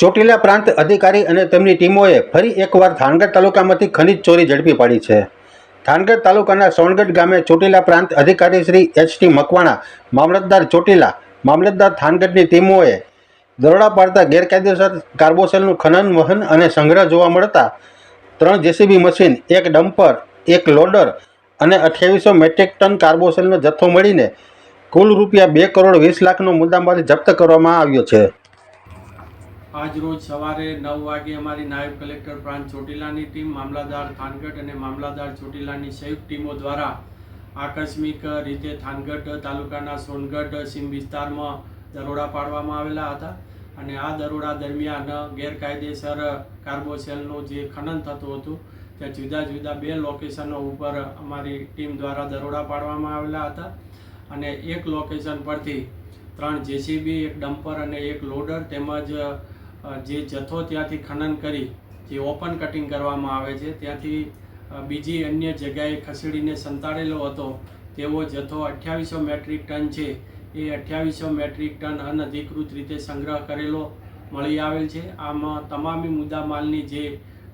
ચોટીલા પ્રાંત અધિકારી અને તેમની ટીમોએ ફરી એકવાર થાનગઢ તાલુકામાંથી ખનીજ ચોરી ઝડપી પાડી છે. થાનગઢ તાલુકાના સોનગઢ ગામે ચોટીલા પ્રાંત અધિકારી શ્રી એચ ટી મકવાણા, મામલતદાર ચોટીલા, મામલતદાર થાનગઢની ટીમોએ દરોડા પાડતા ગેરકાયદેસર કાર્બોસેલનું ખનન, વહન અને સંગ્રહ જોવા મળતા ત્રણ જેસીબી મશીન, એક ડમ્પર, એક લોડર અને અઠ્યાવીસો મેટ્રિક ટન કાર્બોસેલનો જથ્થો મળીને કુલ રૂપિયા બે કરોડ વીસ લાખનો મુદ્દામાલ જપ્ત કરવામાં આવ્યો છે. આજ રોજ સવારે નવ વાગે અમારી નાયબ કલેક્ટર પ્રાંત ચોટીલાની ટીમ, મામલાદાર થાનગઢ અને મામલાદાર ચોટીલાની સંયુક્ત ટીમો દ્વારા આકસ્મિક રીતે થાનગઢ તાલુકાના સોનગઢ સીમ વિસ્તારમાં દરોડા પાડવામાં આવેલા હતા અને આ દરોડા દરમિયાન ગેરકાયદેસર કાર્બોસેલનું જે ખનન થતું હતું, ત્યાં જુદા જુદા બે લોકેશનો ઉપર અમારી ટીમ દ્વારા દરોડા પાડવામાં આવેલા હતા અને એક લોકેશન પરથી ત્રણ જેસીબી, એક ડમ્પર અને એક લોડર તેમજ જે જથ્થો ત્યાંથી ખનન કરી, જે ઓપન કટિંગ કરવામાં આવે છે, ત્યાંથી બીજી અન્ય જગ્યાએ ખસેડીને સંતાડેલો હતો, તેવો જથ્થો અઠ્યાવીસો મેટ્રિક ટન છે. એ અઠ્યાવીસો મેટ્રિક ટન અનધિકૃત રીતે સંગ્રહ કરેલો મળી આવેલ છે. આમાં તમામી મુદ્દા માલની જે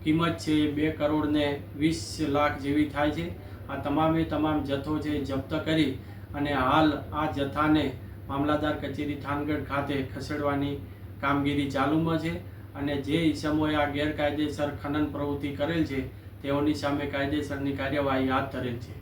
કિંમત છે એ બે કરોડને વીસ લાખ જેવી થાય છે. આ તમામે તમામ જથ્થો છે જપ્ત કરી અને હાલ આ જથ્થાને મામલાદાર કચેરી થાનગઢ ખાતે ખસેડવાની કામગીરી ચાલુમાં છે અને જે ઇસમોએ આ ગેરકાયદેસર ખનન પ્રવૃત્તિ કરેલ છે, તેઓની સામે કાયદેસરની કાર્યવાહી હાથ ધરેલ છે.